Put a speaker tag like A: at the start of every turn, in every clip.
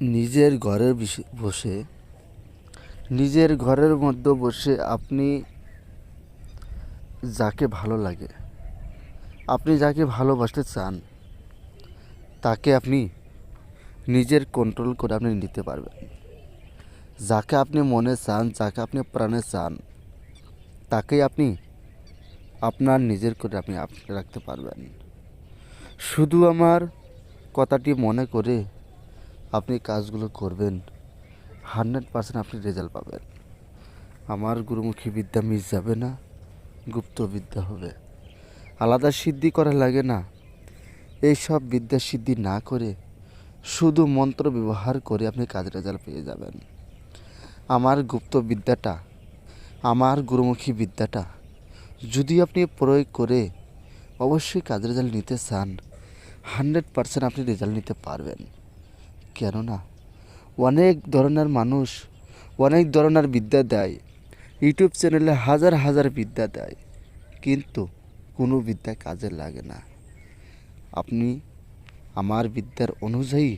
A: নিজের ঘরের বসে, নিজের ঘরের মধ্যে বসে আপনি যাকে ভালো লাগে, আপনি যাকে ভালোবাসতে চান, তাকে আপনি নিজের কন্ট্রোল করে আপনি নিতে পারবেন। যাকে আপনি মনে চান, যাকে আপনি প্রাণে চান তাকেই আপনি আপনার নিজের করে আপনি রাখতে পারবেন। শুধু আমার কথাটি মনে করে আপনি কাজগুলো করবেন, হান্ড্রেড পার্সেন্ট আপনি রেজাল্ট পাবেন। আমার গুরুমুখী বিদ্যা মিস যাবে না, গুপ্ত বিদ্যা হবে। আলাদা সিদ্ধি করা লাগে না। এই সব বিদ্যা সিদ্ধি না করে শুধু মন্ত্র ব্যবহার করে আপনি কাজ রেজাল্ট পেয়ে যাবেন। আমার গুপ্ত বিদ্যাটা, আমার গুরুমুখী বিদ্যাটা, যদি আপনি প্রয়োগ করে অবশ্যই কাজ রেজাল্ট নিতে চান, হান্ড্রেড পার্সেন্ট আপনি রেজাল্ট নিতে পারবেন। কেননা অনেক ধরনের মানুষ অনেক ধরনের বিদ্যা দেয়। ইউটিউব চ্যানেলে হাজার হাজার বিদ্যা দেয়, কিন্তু কোনো বিদ্যা কাজে লাগে না। আপনি আমার বিদ্যার অনুযায়ী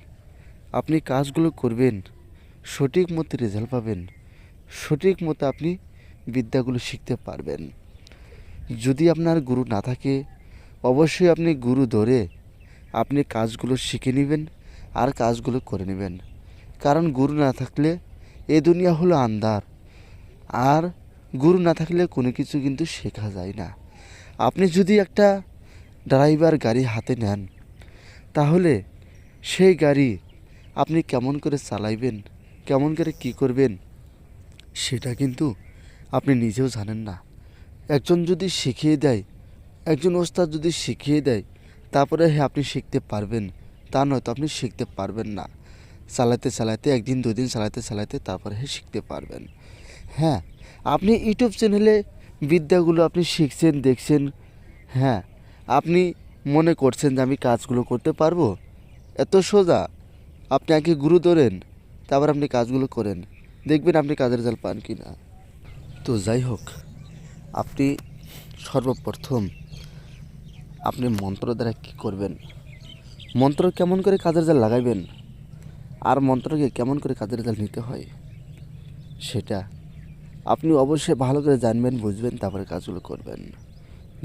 A: আপনি কাজগুলো করবেন, সঠিক মতো রেজাল্ট পাবেন, সঠিক মতো আপনি বিদ্যাগুলো শিখতে পারবেন। যদি আপনার গুরু না থাকে, অবশ্যই আপনি গুরু ধরে আপনি কাজগুলো শিখে নেবেন। আর কাজগুলো করে নেবেন। কারণ গুরু না থাকলে এ দুনিয়া হলো আন্ধার। আর গুরু না থাকলে কোনো কিছু কিন্তু শেখা যায় না। আপনি যদি একটা ড্রাইভার গাড়ি হাতে নেন, তাহলে সেই গাড়ি আপনি কেমন করে চালাইবেন, কেমন করে কি করবেন, সেটা কিন্তু আপনি নিজেও জানেন না। একজন যদি শিখিয়ে দেয়, একজন ওস্তাদ যদি শিখিয়ে দেয়, তারপরে হ্যাঁ আপনি শিখতে পারবেন। তা নয়তো আপনি শিখতে পারবেন না। চালাতে চালাতে একদিন, দুদিন চালাতে চালাতে তারপরে শিখতে পারবেন। হ্যাঁ আপনি ইউটিউব চ্যানেলে বিদ্যাগুলো আপনি শিখছেন, দেখছেন হ্যাঁ আপনি মনে করছেন যে আমি কাজগুলো করতে পারব? এত সোজা। আপনি আগে গুরু ধরেন, তারপর আপনি কাজগুলো করেন। দেখবেন আপনি কাজের জাল পান কি না তো যাই হোক, আপনি সর্বপ্রথম আপনি মন্ত্র দ্বারা কী করবেন? মন্ত্র কেমন করে কাজের জাল লাগাইবেন? আর মন্ত্রকে কেমন করে কাজের জাল নিতে হয়? সেটা আপনি অবশ্যই ভালো করে জানবেন, বুঝবেন, তারপরে কাজগুলো করবেন।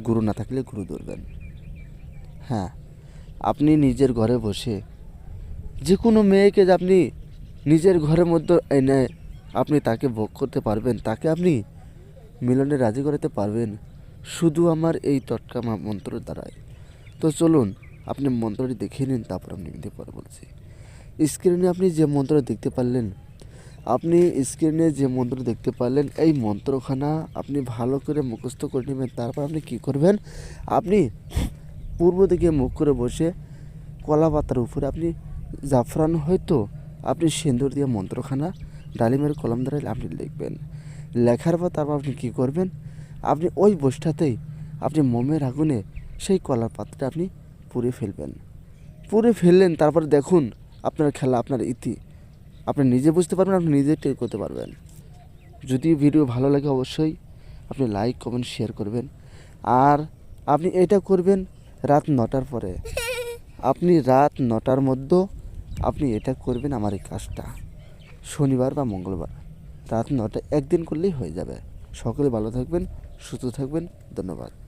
A: গুরু না থাকলে গুরু ধরবেন। হ্যাঁ আপনি নিজের ঘরে বসে যে কোনো মেয়েকে আপনি নিজের ঘরের মধ্যে এনে আপনি তাকে ভোগ করতে পারবেন, তাকে আপনি মিলনে রাজি করাতে পারবেন। শুধু আমার এই টটকা মা- মন্ত্র দ্বারাই। তো চলুন আপনি মন্ত্রটি দেখে নিন, তারপর আমি নিতে পরে বলছি। স্ক্রিনে আপনি যে মন্ত্র দেখতে পারলেন, আপনি স্ক্রিনে যে মন্ত্র দেখতে পারলেন, এই মন্ত্রখানা আপনি ভালো করে মুখস্থ করে নেবেন, তারপর আপনি কি করবেন, আপনি পূর্ব দিকে মুখ করে বসে কলা পাতার উপরে আপনি জাফরান হয়তো আপনি সিন্দুর দিয়ে মন্ত্রখানা ডালিমের কলম দ্বারা আপনি লিখবেন। লেখার পর তারপর আপনি কী করবেন, আপনি ওই বসটাতেই আপনি মোমের আগুনে সেই কলার পাত্রটা আপনি পুড়ে ফেলবেন। পুড়ে ফেললেন, তারপর দেখুন আপনার খেলা, আপনার ইতি। আপনি নিজে বুঝতে পারবেন, আপনি নিজে টের করতে পারবেন। যদি ভিডিও ভালো লাগে অবশ্যই আপনি লাইক, কমেন্ট, শেয়ার করবেন। আর আপনি এটা করবেন রাত নটার পরে। আপনি রাত নটার মধ্যে আপনি এটা করবেন আমার এই কাজটা। শনিবার বা মঙ্গলবার। রাত নটা একদিন করলেই হয়ে যাবে। সকলে ভালো থাকবেন, সুস্থ থাকবেন। ধন্যবাদ।